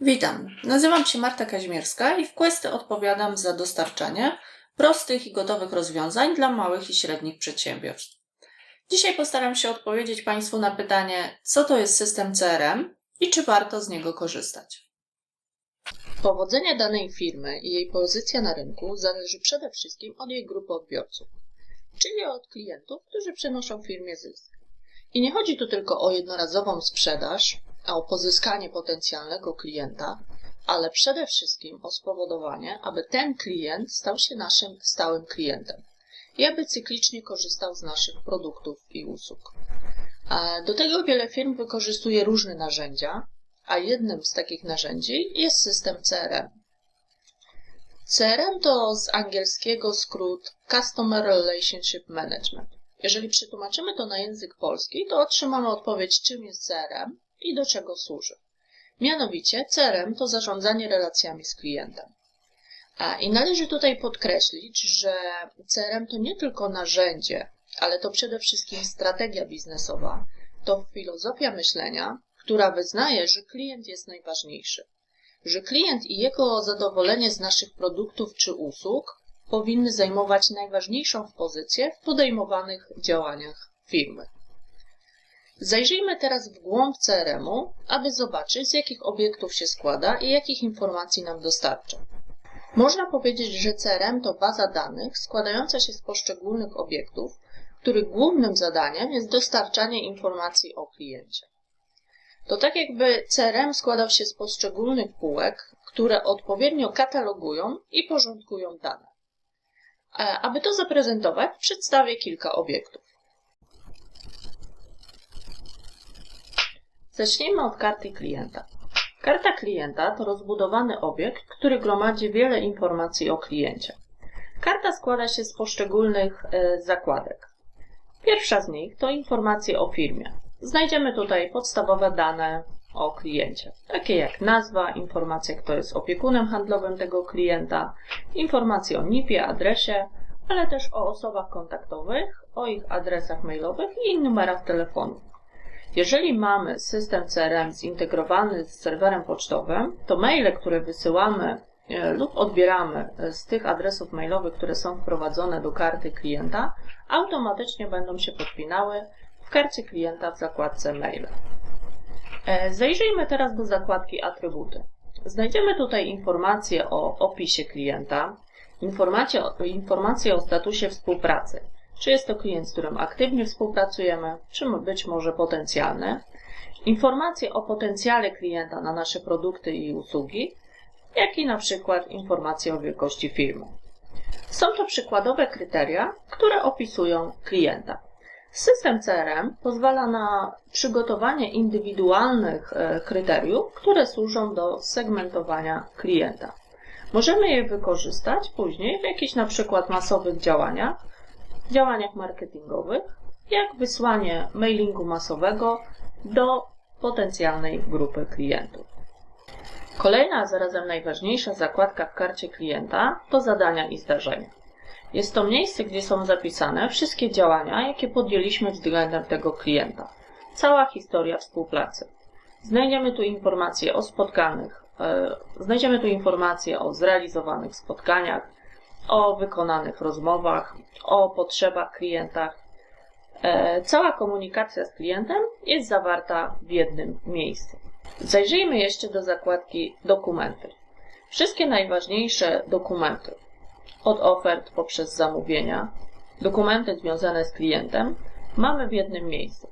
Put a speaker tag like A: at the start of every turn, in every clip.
A: Witam, nazywam się Marta Kaźmierska i w Questy odpowiadam za dostarczanie prostych i gotowych rozwiązań dla małych i średnich przedsiębiorstw. Dzisiaj postaram się odpowiedzieć Państwu na pytanie, co to jest system CRM i czy warto z niego korzystać.
B: Powodzenie danej firmy i jej pozycja na rynku zależy przede wszystkim od jej grupy odbiorców, czyli od klientów, którzy przynoszą firmie zysk. I nie chodzi tu tylko o jednorazową sprzedaż, a o pozyskanie potencjalnego klienta, ale przede wszystkim o spowodowanie, aby ten klient stał się naszym stałym klientem i aby cyklicznie korzystał z naszych produktów i usług. Do tego wiele firm wykorzystuje różne narzędzia, a jednym z takich narzędzi jest system CRM. CRM to z angielskiego skrót Customer Relationship Management. Jeżeli przetłumaczymy to na język polski, to otrzymamy odpowiedź, czym jest CRM i do czego służy. Mianowicie CRM to zarządzanie relacjami z klientem. A, I należy tutaj podkreślić, że CRM to nie tylko narzędzie, ale to przede wszystkim strategia biznesowa, to filozofia myślenia, która wyznaje, że klient jest najważniejszy, że klient i jego zadowolenie z naszych produktów czy usług powinny zajmować najważniejszą pozycję w podejmowanych działaniach firmy. Zajrzyjmy teraz w głąb CRM-u, aby zobaczyć, z jakich obiektów się składa i jakich informacji nam dostarcza. Można powiedzieć, że CRM to baza danych składająca się z poszczególnych obiektów, których głównym zadaniem jest dostarczanie informacji o kliencie. To tak jakby CRM składał się z poszczególnych półek, które odpowiednio katalogują i porządkują dane. E, Aby to zaprezentować, przedstawię kilka obiektów. Zacznijmy od karty klienta. Karta klienta to rozbudowany obiekt, który gromadzi wiele informacji o kliencie. Karta składa się z poszczególnych e, zakładek. Pierwsza z nich to informacje o firmie. Znajdziemy tutaj podstawowe dane o kliencie, takie jak nazwa, informacja, kto jest opiekunem handlowym tego klienta, informacje o NIP-ie, adresie, ale też o osobach kontaktowych, o ich adresach mailowych i numerach telefonu. Jeżeli mamy system CRM zintegrowany z serwerem pocztowym, to maile, które wysyłamy e, lub odbieramy e, z tych adresów mailowych, które są wprowadzone do karty klienta, automatycznie będą się podpinały w karcie klienta w zakładce maile. E, Zajrzyjmy teraz do zakładki atrybuty. Znajdziemy tutaj informacje o opisie klienta, informacje informacje o statusie współpracy. Czy jest to klient, z którym aktywnie współpracujemy, czy być może potencjalny. Informacje o potencjale klienta na nasze produkty i usługi, jak i na przykład informacje o wielkości firmy. Są to przykładowe kryteria, które opisują klienta. System CRM pozwala na przygotowanie indywidualnych e, kryteriów, które służą do segmentowania klienta. Możemy je wykorzystać później w jakichś na przykład masowych działaniach, działaniach marketingowych, jak wysłanie mailingu masowego do potencjalnej grupy klientów. Kolejna, a zarazem najważniejsza zakładka w karcie klienta to zadania i zdarzenia. Jest to miejsce, gdzie są zapisane wszystkie działania, jakie podjęliśmy względem tego klienta. Cała historia współpracy. Znajdziemy tu informacje o spotkanych, e, znajdziemy tu informacje o zrealizowanych spotkaniach, o wykonanych rozmowach, o potrzebach klienta. E, Cała komunikacja z klientem jest zawarta w jednym miejscu. Zajrzyjmy jeszcze do zakładki dokumenty. Wszystkie najważniejsze dokumenty, od ofert poprzez zamówienia, dokumenty związane z klientem, mamy w jednym miejscu.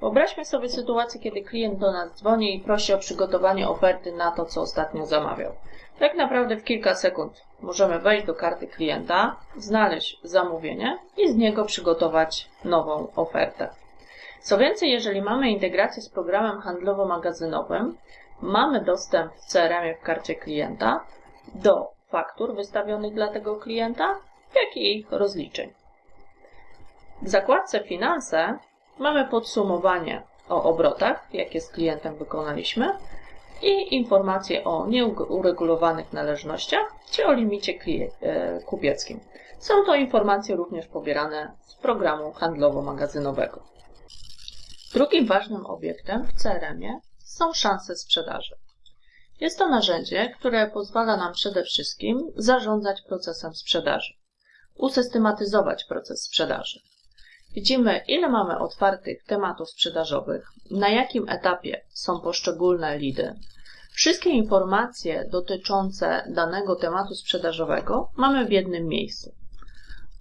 B: Wyobraźmy sobie sytuację, kiedy klient do nas dzwoni i prosi o przygotowanie oferty na to, co ostatnio zamawiał. Tak naprawdę w kilka sekund możemy wejść do karty klienta, znaleźć zamówienie i z niego przygotować nową ofertę. Co więcej, jeżeli mamy integrację z programem handlowo-magazynowym, mamy dostęp w CRM w karcie klienta do faktur wystawionych dla tego klienta, jak i ich rozliczeń. W zakładce Finanse mamy podsumowanie o obrotach, jakie z klientem wykonaliśmy i informacje o nieuregulowanych należnościach czy o limicie e, kupieckim. Są to informacje również pobierane z programu handlowo-magazynowego. Drugim ważnym obiektem w CRM-ie są szanse sprzedaży. Jest to narzędzie, które pozwala nam przede wszystkim zarządzać procesem sprzedaży, usystematyzować proces sprzedaży. Widzimy, ile mamy otwartych tematów sprzedażowych, na jakim etapie są poszczególne lidy. Wszystkie informacje dotyczące danego tematu sprzedażowego mamy w jednym miejscu.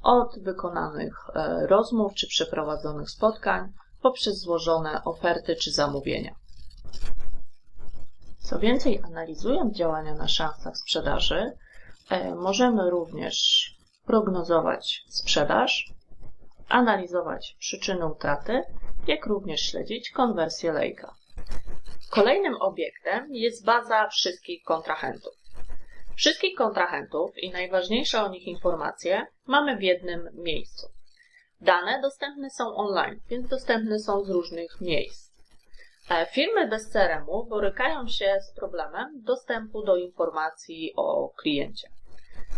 B: Od wykonanych e, rozmów czy przeprowadzonych spotkań, poprzez złożone oferty czy zamówienia. Co więcej, analizując działania na szansach sprzedaży, e, możemy również prognozować sprzedaż, analizować przyczyny utraty, jak również śledzić konwersję lejka. Kolejnym obiektem jest baza wszystkich kontrahentów. Wszystkich kontrahentów i najważniejsze o nich informacje mamy w jednym miejscu. Dane dostępne są online, więc dostępne są z różnych miejsc. E, Firmy bez CRM-u borykają się z problemem dostępu do informacji o kliencie.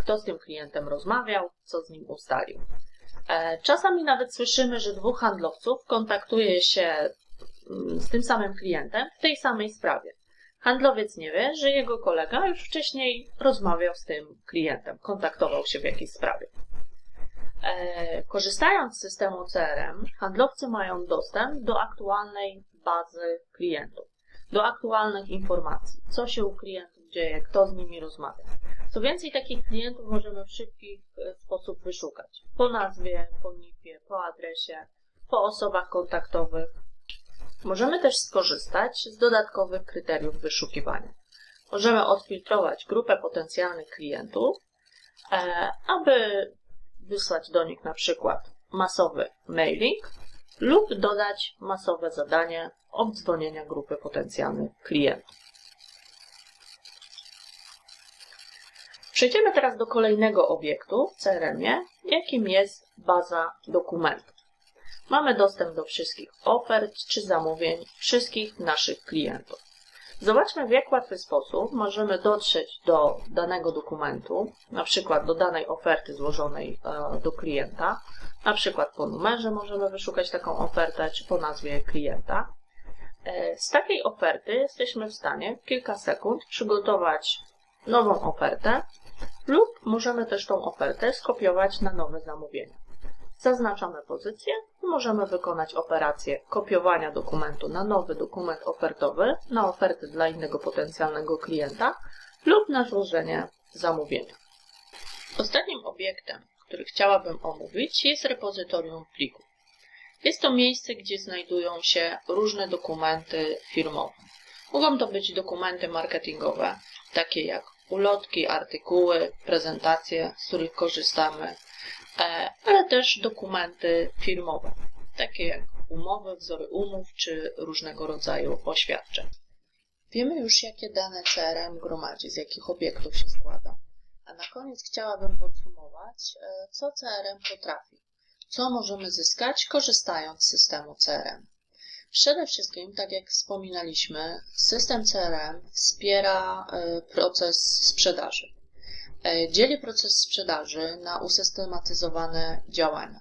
B: Kto z tym klientem rozmawiał, co z nim ustalił. E, Czasami nawet słyszymy, że dwóch handlowców kontaktuje się mm, z tym samym klientem w tej samej sprawie. Handlowiec nie wie, że jego kolega już wcześniej rozmawiał z tym klientem, kontaktował się w jakiejś sprawie. E, Korzystając z systemu CRM, handlowcy mają dostęp do aktualnej bazy klientów, do aktualnych informacji, co się u klientów dzieje, kto z nimi rozmawia. Co więcej, takich klientów możemy w szybki e, sposób wyszukać. Po nazwie, po NIP-ie, po adresie, po osobach kontaktowych. Możemy też skorzystać z dodatkowych kryteriów wyszukiwania. Możemy odfiltrować grupę potencjalnych klientów, e, aby wysłać do nich na przykład masowy mailing lub dodać masowe zadanie obdzwonienia grupy potencjalnych klientów. Przejdziemy teraz do kolejnego obiektu w CRM-ie, jakim jest baza dokumentów. Mamy dostęp do wszystkich ofert czy zamówień wszystkich naszych klientów. Zobaczmy, w jak łatwy sposób możemy dotrzeć do danego dokumentu, na przykład do danej oferty złożonej e, do klienta, na przykład po numerze możemy wyszukać taką ofertę, czy po nazwie klienta. E, Z takiej oferty jesteśmy w stanie w kilka sekund przygotować nową ofertę lub możemy też tą ofertę skopiować na nowe zamówienie. Zaznaczamy pozycję i możemy wykonać operację kopiowania dokumentu na nowy dokument ofertowy, na ofertę dla innego potencjalnego klienta lub na złożenie zamówienia. Ostatnim obiektem, który chciałabym omówić, jest repozytorium plików. Jest to miejsce, gdzie znajdują się różne dokumenty firmowe. Mogą to być dokumenty marketingowe, takie jak ulotki, artykuły, prezentacje, z których korzystamy, e, ale też dokumenty firmowe, takie jak umowy, wzory umów czy różnego rodzaju oświadczeń. Wiemy już, jakie dane CRM gromadzi, z jakich obiektów się składa. A na koniec chciałabym podsumować, e, co CRM potrafi, co możemy zyskać korzystając z systemu CRM. Przede wszystkim, tak jak wspominaliśmy, system CRM wspiera e, proces sprzedaży. E, Dzieli proces sprzedaży na usystematyzowane działania.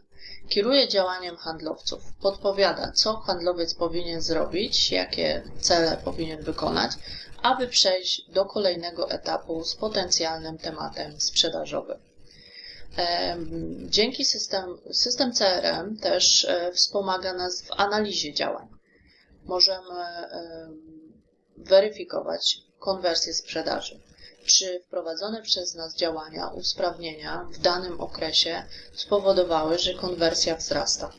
B: Kieruje działaniem handlowców, podpowiada, co handlowiec powinien zrobić, jakie cele powinien wykonać, aby przejść do kolejnego etapu z potencjalnym tematem sprzedażowym. Dzięki system, system CRM też e, wspomaga nas w analizie działań. Możemy em, weryfikować konwersję sprzedaży. Czy wprowadzone przez nas działania, usprawnienia w danym okresie spowodowały, że konwersja wzrasta?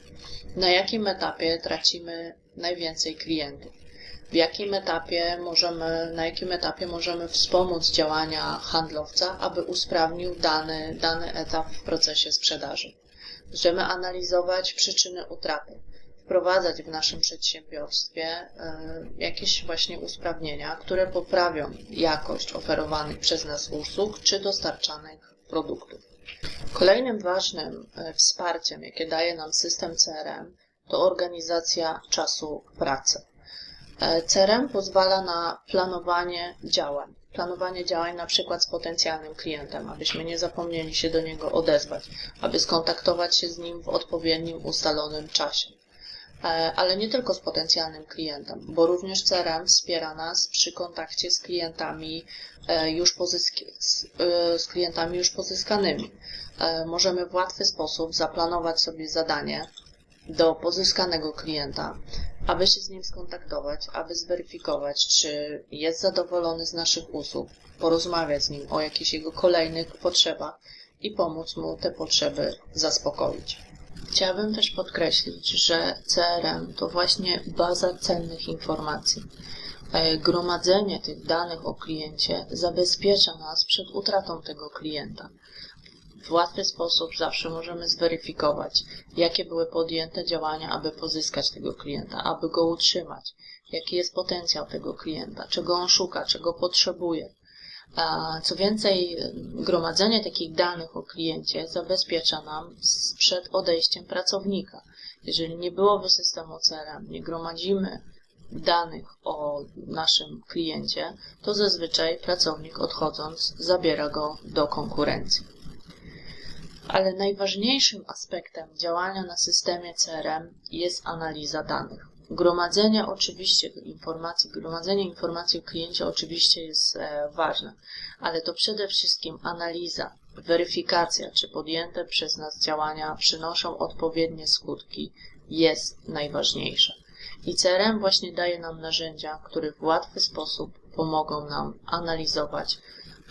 B: Na jakim etapie tracimy najwięcej klientów? W jakim etapie możemy, na jakim etapie możemy wspomóc działania handlowca, aby usprawnił dany, dany etap w procesie sprzedaży? Możemy analizować przyczyny utraty wprowadzać w naszym przedsiębiorstwie e, jakieś właśnie usprawnienia, które poprawią jakość oferowanych przez nas usług czy dostarczanych produktów. Kolejnym ważnym e, wsparciem, jakie daje nam system CRM, to organizacja czasu pracy. E, CRM pozwala na planowanie działań. Planowanie działań na przykład z potencjalnym klientem, abyśmy nie zapomnieli się do niego odezwać, aby skontaktować się z nim w odpowiednim ustalonym czasie. E, Ale nie tylko z potencjalnym klientem, bo również CRM wspiera nas przy kontakcie z klientami e, już pozysk- e, z klientami już pozyskanymi. Możemy w łatwy sposób zaplanować sobie zadanie do pozyskanego klienta, aby się z nim skontaktować, aby zweryfikować, czy jest zadowolony z naszych usług, porozmawiać z nim o jakichś jego kolejnych potrzebach i pomóc mu te potrzeby zaspokoić. Chciałabym też podkreślić, że CRM to właśnie baza cennych informacji. E, Gromadzenie tych danych o kliencie zabezpiecza nas przed utratą tego klienta. W łatwy sposób zawsze możemy zweryfikować, jakie były podjęte działania, aby pozyskać tego klienta, aby go utrzymać, jaki jest potencjał tego klienta, czego on szuka, czego potrzebuje. Co więcej, gromadzenie takich danych o kliencie zabezpiecza nam przed odejściem pracownika. Jeżeli nie byłoby systemu CRM, nie gromadzimy danych o naszym kliencie, to zazwyczaj pracownik odchodząc zabiera go do konkurencji. Ale najważniejszym aspektem działania na systemie CRM jest analiza danych. Gromadzenie oczywiście informacji, gromadzenie informacji o kliencie oczywiście jest e, ważne, ale to przede wszystkim analiza, weryfikacja, czy podjęte przez nas działania przynoszą odpowiednie skutki, jest najważniejsza. I CRM właśnie daje nam narzędzia, które w łatwy sposób pomogą nam analizować,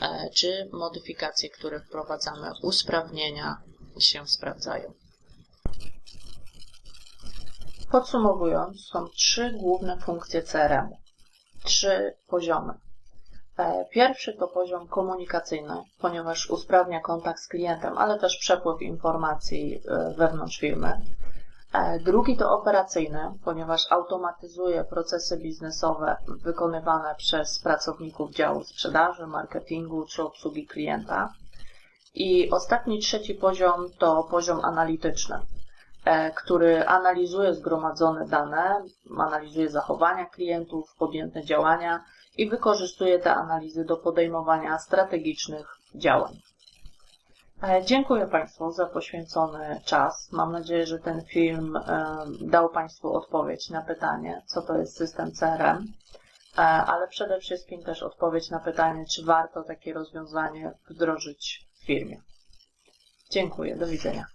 B: e, czy modyfikacje, które wprowadzamy, usprawnienia się sprawdzają. Podsumowując, są trzy główne funkcje CRM. Trzy poziomy. E, Pierwszy to poziom komunikacyjny, ponieważ usprawnia kontakt z klientem, ale też przepływ informacji e, wewnątrz firmy. E, Drugi to operacyjny, ponieważ automatyzuje procesy biznesowe wykonywane przez pracowników działu sprzedaży, marketingu czy obsługi klienta. I ostatni, trzeci poziom to poziom analityczny, który analizuje zgromadzone dane, analizuje zachowania klientów, podjęte działania i wykorzystuje te analizy do podejmowania strategicznych działań. E, Dziękuję Państwu za poświęcony czas. Mam nadzieję, że ten film e, dał Państwu odpowiedź na pytanie, co to jest system CRM, e, ale przede wszystkim też odpowiedź na pytanie, czy warto takie rozwiązanie wdrożyć w firmie. Dziękuję, do widzenia.